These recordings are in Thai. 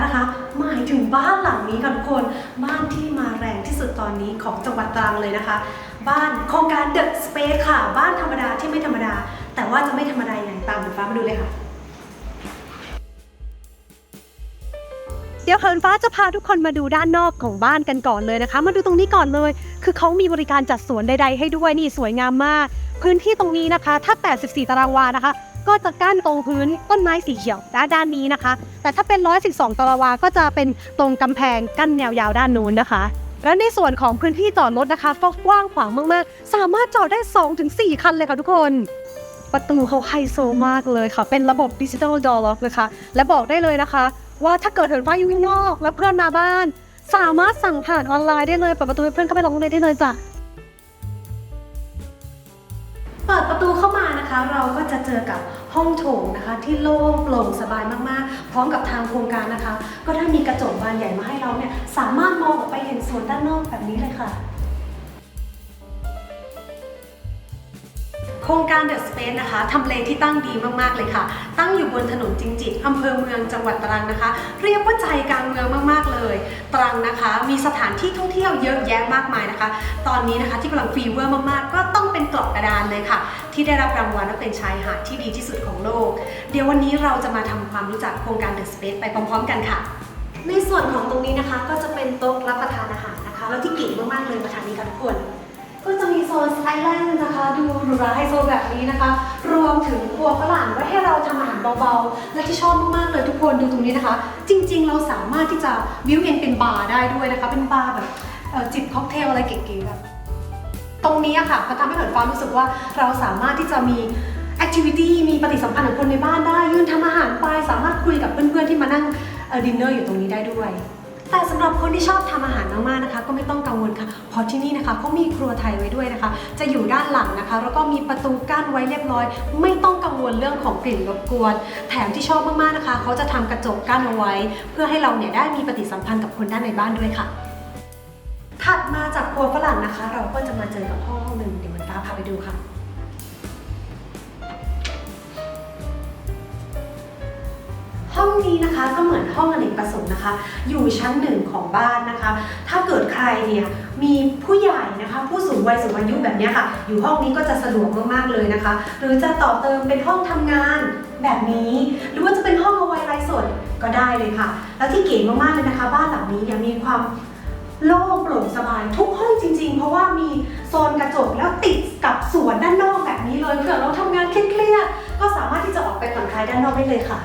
นฟ้านะคะ หมายถึงบ้านหลังนี้ค่ะทุกคน บ้านที่มาแรงที่สุดตอนนี้ของจังหวัดตรังเลยนะคะ บ้านโครงการ The Space ค่ะ บ้านธรรมดาที่ไม่ธรรมดา แต่ว่าจะไม่ธรรมดาอย่างตามเหินฟ้ามาดูเลยค่ะ เดี๋ยวเหินฟ้าจะพาทุกคนมาดูด้านนอกของบ้านกันก่อนเลยนะคะ มาดูตรงนี้ก่อนเลย คือเขามีบริการจัดสวนใดๆให้ด้วยนี่สวยงามมาก พื้นที่ตรงนี้นะคะ ถ้า 84 ตารางวานะคะ ก็จะกั้นตรงพื้นต้นไม้สีเขียวด้านด้านนี้นะคะ แต่ถ้าเป็น 112ตารางวาก็จะเป็นตรงกำแพงกั้นแนวยาวด้านนู้นนะคะ แล้วในส่วนของพื้นที่จอดรถนะคะก็กว้างขวางมากๆ สามารถจอดได้ 2-4 คันเลยค่ะทุกคนประตูเขาไฮโซมากเลยค่ะ เป็นระบบดิจิทัลดอร์ล็อกเลยค่ะ และบอกได้เลยนะคะ ว่าถ้าเกิดเหินฟ้าอยู่ข้างนอก แล้วเพื่อนมาบ้าน สามารถสั่งผ่านออนไลน์ได้เลยเปิดประตูให้เพื่อนเข้าไปลองเล่นได้เลยจ้ะ เปิดประตูเข้ามา นะคะ เราก็จะเจอกับห้องโถงนะคะ ที่โล่งโปร่งสบายมากๆ พร้อมกับทางโครงการนะคะ ก็ได้มีกระจกบานใหญ่มาให้เราเนี่ยสามารถมองออกไปเห็นสวนด้านนอกแบบนี้เลยค่ะ ครงการ The Space นะคะทำเลที่ตั้งดีมากๆเลยค่ะ ตั้งอยู่บนถนนจิงจิตอำเภอเมืองจังหวัดตรังนะคะ เรียกว่าใจกลางเมืองมากๆเลย ตรังนะคะ มีสถานที่ท่องเที่ยวเยอะแยะมากมายนะคะ ตอนนี้นะคะที่กำลังฟีเวอร์มากๆ ก็ต้องเป็นเกาะกระดานเลยค่ะ ที่ได้รับรางวัลว่าเป็นชายหาดที่ดีที่สุดของโลก เดี๋ยววันนี้เราจะมาทำความรู้จักโครงการ The Space ไปพร้อม ๆ กันค่ะ ในส่วนของตรงนี้นะคะ ก็จะเป็นโต๊ะรับประทานอาหารนะคะ แล้วที่เก๋มากๆเลยมาทางนี้ค่ะทุกคน ก็จะมีโซนไอแลนด์นะคะ หรูหราไฮโซแบบนี้นะคะ รวมถึงครัวฝรั่งไว้ให้เราทำอาหารเบาๆ และที่ชอบมากๆเลยทุกคนดูตรงนี้นะคะ จริงๆ เราสามารถที่จะวิวเองเป็นบาร์ได้ด้วยนะคะ เป็นบาร์แบบเอ่อจิบค็อกเทลอะไรเก๋ๆแบบตรงนี้ค่ะก็ทำให้เกิดความรู้สึกว่าเราสามารถที่จะมีแอคทิวิตี้มีปฏิสัมพันธ์กับคนในบ้านได้ ยืนทำอาหารไปสามารถคุยกับเพื่อนๆที่มานั่งดินเนอร์อยู่ตรงนี้ได้ด้วย แต่สำหรับคนที่ชอบทำอาหารมากๆนะคะ ก็ไม่ต้องกังวลค่ะเพราะที่นี่นะคะเขามีครัวไทยไว้ด้วยนะคะ จะอยู่ด้านหลังนะคะ แล้วก็มีประตูกั้นไว้เรียบร้อย ไม่ต้องกังวลเรื่องของกลิ่นรบกวน แถมที่ชอบมากๆนะคะเขาจะทำกระจกกั้นเอาไว้ เพื่อให้เราเนี่ยได้มีปฏิสัมพันธ์กับคนด้านในบ้านด้วยค่ะ ถัดมาจากครัวฝรั่งนะคะ เราก็จะมาเจอกับห้องห้องหนึ่งเดี๋ยวมันฟ้าพาไปดูค่ะ ห้องนี้นะคะก็เหมือนห้องอเนกประสงค์นะคะ อยู่ชั้นหนึ่งของบ้านนะคะ ถ้าเกิดใครเนี่ยมีผู้ใหญ่นะคะ ผู้สูงวัยสูงอายุแบบนี้ค่ะ อยู่ห้องนี้ก็จะสะดวกมากๆเลยนะคะ หรือจะต่อเติมเป็นห้องทำงานแบบนี้ หรือว่าจะเป็นห้องเอาไว้ไลฟ์สดก็ได้เลยค่ะ แล้วที่เก๋มากๆเลยนะคะ บ้านหลังนี้เนี่ยมีความโล่งโปร่งสบายทุกห้องจริง ๆ เพราะว่ามีโซนกระจกแล้วติดกับสวนด้านนอกแบบนี้เลยเผื่อเราทำงานเครียดๆก็สามารถที่จะออกไปผ่อนคลายด้านนอกได้เลยค่ะ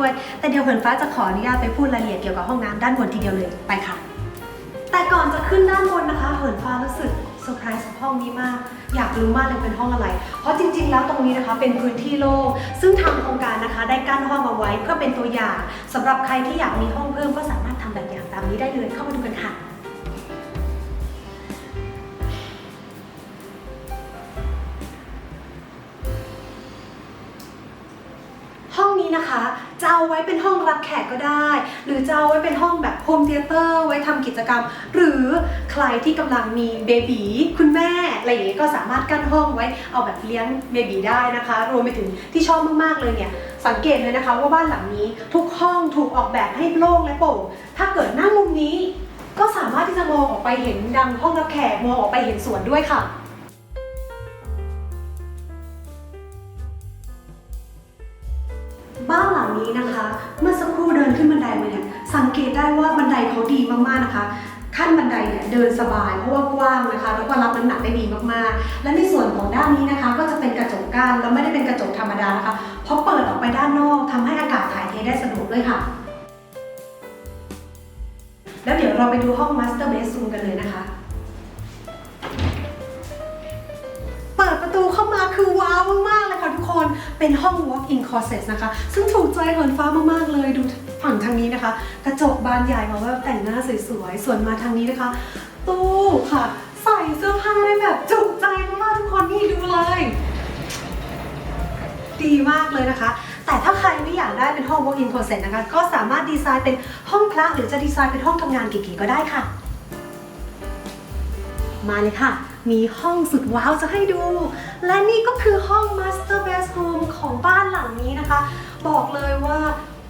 ด้วย แต่เดี๋ยวเหินฟ้าจะขออนุญาตไปพูดรายละเอียดเกี่ยวกับห้องน้ำด้านบนทีเดียวเลยไปค่ะ แต่ก่อนจะขึ้นด้านบนนะคะ เหินฟ้ารู้สึกเซอร์ไพรส์กับห้องนี้มาก อยากรู้มากเลยเป็นห้องอะไร เพราะจริง ๆ แล้วตรงนี้นะคะเป็นพื้นที่โล่งซึ่งทางโครงการนะคะ ได้กั้นห้องเอาไว้เพื่อเป็นตัวอย่างสำหรับใครที่อยากมีห้องเพิ่มก็สามารถทำแบบอย่างตามนี้ได้เลยเข้ามาดูกันค่ะ ห้องนี้นะคะ จะเอาไว้เป็นห้องรับแขกก็ได้ หรือจะเอาไว้เป็นห้องแบบโฮมเทเตอร์ไว้ทำกิจกรรม หรือใครที่กำลังมีเบบีคุณแม่อะไรอย่างนี้ก็สามารถกั้นห้องไว้เอาแบบเลี้ยงเบบีได้นะคะ รวมไปถึงที่ชอบมากๆเลยเนี่ยสังเกตเลยนะคะว่าบ้านหลังนี้ทุกห้องถูกออกแบบให้โล่งและโปร่งถ้าเกิดนั่งมุมนี้ ก็สามารถที่จะมองออกไปเห็นดังห้องรับแขกมองออกไปเห็นสวนด้วยค่ะ นี้นะคะ เมื่อสักครู่เดินขึ้นบันไดมาเนี่ยสังเกตได้ว่าบันไดเขาดีมากๆนะคะขั้นบันไดเนี่ยเดินสบายเพราะว่ากว้างนะคะแล้วก็รับน้ำหนักได้ดีมากๆ และในส่วนของด้านนี้นะคะ ก็จะเป็นกระจกกั้นแล้วไม่ได้เป็นกระจกธรรมดานะคะเพราะเปิดออกไปด้านนอกทำให้อากาศถ่ายเทได้สะดวกด้วยค่ะ แล้วเดี๋ยวเราไปดูห้อง Master Bedroom กันเลยนะคะ เป็นห้อง walk-in closet นะคะ ซึ่งถูกใจเหินฟ้ามากๆเลยดูฝั่งทางนี้นะคะ กระจกบานใหญ่มาว่าแต่งหน้าสวยๆ ส่วนมาทางนี้นะคะ ตู้ค่ะ ใส่เสื้อผ้าได้แบบจุใจมากๆทุกคนนี่ดูเลย ดีมากเลยนะคะแต่ถ้าใครไม่อยากได้เป็นห้อง walk-in closet นะคะ ก็สามารถดีไซน์เป็นห้องพระหรือจะดีไซน์เป็นห้องทำงานเก๋ๆก็ได้ค่ะ มาเลยค่ะ มีห้องสุดว้าวจะให้ดู และนี่ก็คือห้อง Master Bedroom ของบ้านหลังนี้นะคะ บอกเลยว่า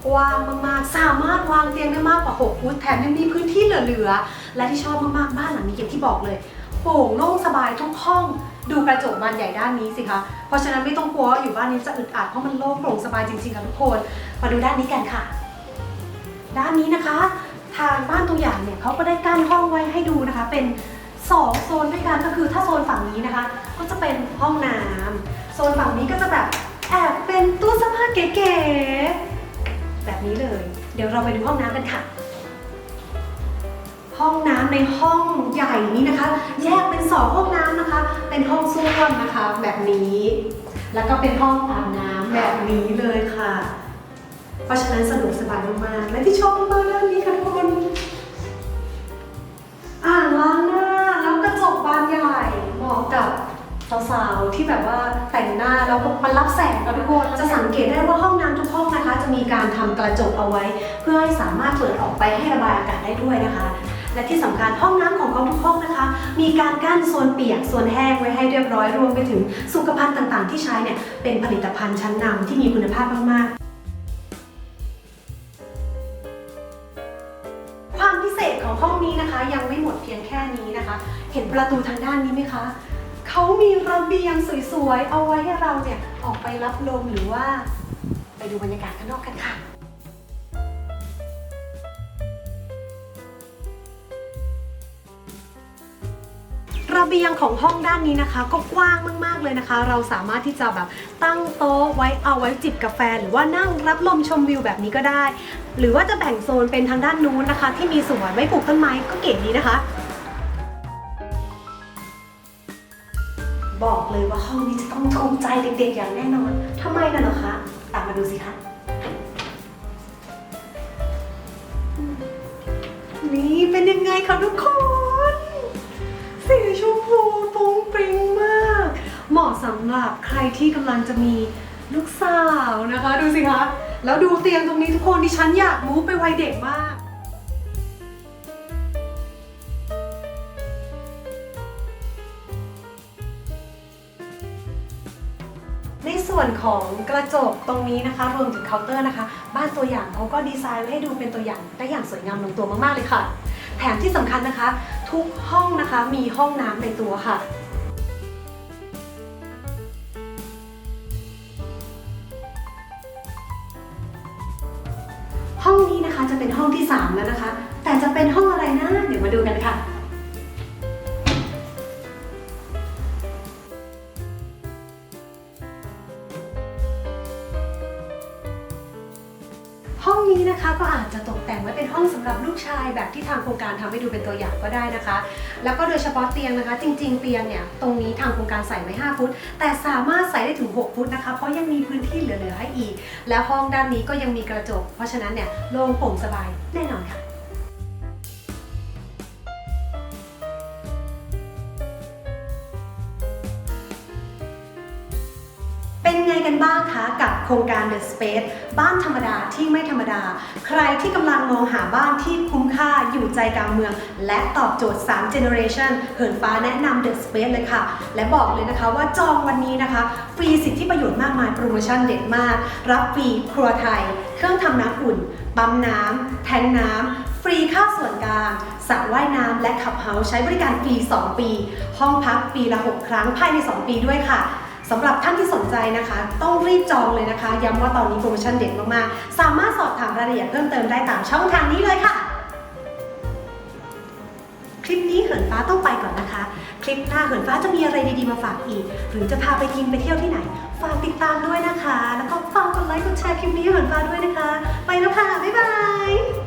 กว้างมากๆ สามารถวางเตียงได้มากกว่า 6 ฟุต แถมยังมีพื้นที่เหลือๆ และที่ชอบมากๆ บ้านหลังนี้อย่างที่บอกเลย โปร่งโล่งสบายทุกห้อง ดูกระจกบานใหญ่ด้านนี้สิคะ เพราะฉะนั้นไม่ต้องกลัวว่าอยู่บ้านนี้จะอึดอัดเพราะมันโล่งโปร่งสบายจริงๆค่ะทุกคน มาดูด้านนี้กันค่ะ ด้านนี้นะคะ ทางบ้านตัวอย่างเนี่ยเขาก็ได้กั้นห้องไว้ให้ดูนะคะ เป็น 2 โซนด้วยกันก็คือถ้าโซนฝั่งนี้นะคะ ก็จะเป็นห้องน้ำโซนฝั่งนี้ก็จะแบบแอบเป็นตู้เสื้อผ้าเก๋ๆแบบนี้เลย เดี๋ยวเราไปดูห้องน้ำกันค่ะห้องน้ำในห้องใหญ่นี้นะคะ แยกเป็นสองห้องน้ำนะคะ เป็นห้องส้วมนะคะ แบบนี้ แล้วก็เป็นห้องอาบน้ำแบบนี้เลยค่ะ เพราะฉะนั้นสะดวกสบายมากๆและที่ชอบมากๆด้านนี้ค่ะทุกคนอ่างล้าง ใหญ่เหมาะกับสาวๆที่แบบว่าแต่งหน้าแล้วก็มันรับแสงกับทุกคนจะสังเกตได้ว่าห้องน้ำทุกห้องนะคะ จะมีการทำกระจกเอาไว้ เพื่อให้สามารถเปิดออกไปให้ระบายอากาศได้ด้วยนะคะ และที่สำคัญห้องน้ำของเขาทุกห้องนะคะ มีการกั้นโซนเปียกโซนแห้งไว้ให้เรียบร้อยรวมไปถึงสุขภัณฑ์ต่างๆ ที่ใช้เนี่ยเป็นผลิตภัณฑ์ชั้นนำที่มีคุณภาพมากๆ เห็นประตูทางด้านนี้ไหมคะ เขามีระเบียงสวยๆ เอาไว้ให้เราเนี่ยออกไปรับลมหรือว่า ไปดูบรรยากาศข้างนอกกันค่ะ ระเบียงของห้องด้านนี้นะคะ ก็กว้างมากๆเลยนะคะ เราสามารถที่จะแบบตั้งโต๊ะไว้เอาไว้จิบกาแฟ หรือว่านั่งรับลมชมวิวแบบนี้ก็ได้ หรือว่าจะแบ่งโซนเป็นทางด้านนู้นนะคะ ที่มีสวนไว้ปลูกต้นไม้ก็เก๋ดีนะคะ บอกเลยว่าห้องนี้จะต้องถูกใจเด็กๆอย่างแน่นอนทำไมกันเหรอคะ ตามมาดูสิคะ นี่เป็นยังไงคะทุกคน สีชมพูปุ้งปริ้งมาก เหมาะสำหรับใครที่กำลังจะมีลูกสาวนะคะ ดูสิคะ แล้วดูเตียงตรงนี้ทุกคนดิฉันอยากมูฟไปวัยเด็กมาก วนของกระจกตรงนี้นะคะรวมถึงเคาน์เตอร์นะคะ บ้านตัวอย่างเขาก็ดีไซน์ไว้ให้ดูเป็นตัวอย่างได้อย่างสวยงามลงตัวมากๆเลยค่ะ แถมที่สำคัญนะคะ ทุกห้องนะคะมีห้องน้ำในตัวค่ะห้องนี้นะคะจะเป็นห้องที่ 3 แล้วนะคะ แต่จะเป็นห้องอะไรนะ เดี๋ยวมาดูกันค่ะ จจะตกแต่งไว้เป็นห้องสำหรับลูกชายแบบที่ทางโครงการทำให้ดูเป็นตัวอย่างก็ได้นะคะ แล้วก็โดยเฉพาะเตียงนะคะ จริง ๆ เตียงเนี่ยตรงนี้ทางโครงการใส่ไว้5ฟุต แต่สามารถใส่ได้ถึง 6 ฟุตนะคะ เพราะยังมีพื้นที่เหลือๆให้อีก แล้วห้องด้านนี้ก็ยังมีกระจก เพราะฉะนั้นเนี่ยโล่งโปร่งสบายแน่นอนค่ะ ไงกันบ้างคะกับโครงการ The Space บ้านธรรมดาที่ไม่ธรรมดา ใครที่กำลังมองหาบ้านที่คุ้มค่าอยู่ใจกลางเมือง และตอบโจทย์ 3 Generation เหินฟ้าแนะนำ The Space เลยค่ะ และบอกเลยนะคะว่าจองวันนี้นะคะ ฟรีสิทธิประโยชน์มากมายโปรโมชั่นเด็ดมาก รับฟรีครัวไทย เครื่องทำน้ำอุ่นปั๊มน้ำแทงน้ำฟรีค่าส่วนกลางสระว่ายน้ำและขับเฮาส์ใช้บริการฟรี 2 ปี ห้องพักปีละ 6 ครั้งภายใน 2 ปีด้วยค่ะ สำหรับท่านที่สนใจนะคะ ต้องรีบจองเลยนะคะ ย้ำว่าตอนนี้โปรโมชั่นเด็ดมากๆ สามารถสอบถามรายละเอียดเพิ่มเติมได้ตามช่องทางนี้เลยค่ะ คลิปนี้เหินฟ้าต้องไปก่อนนะคะ คลิปหน้าเหินฟ้าจะมีอะไรดีๆมาฝากอีก หรือจะพาไปกินไปเที่ยวที่ไหน ฝากติดตามด้วยนะคะ แล้วก็ฝากกดไลค์กดแชร์คลิปนี้เหินฟ้าด้วยนะคะ ไปแล้วค่ะ บ๊ายบาย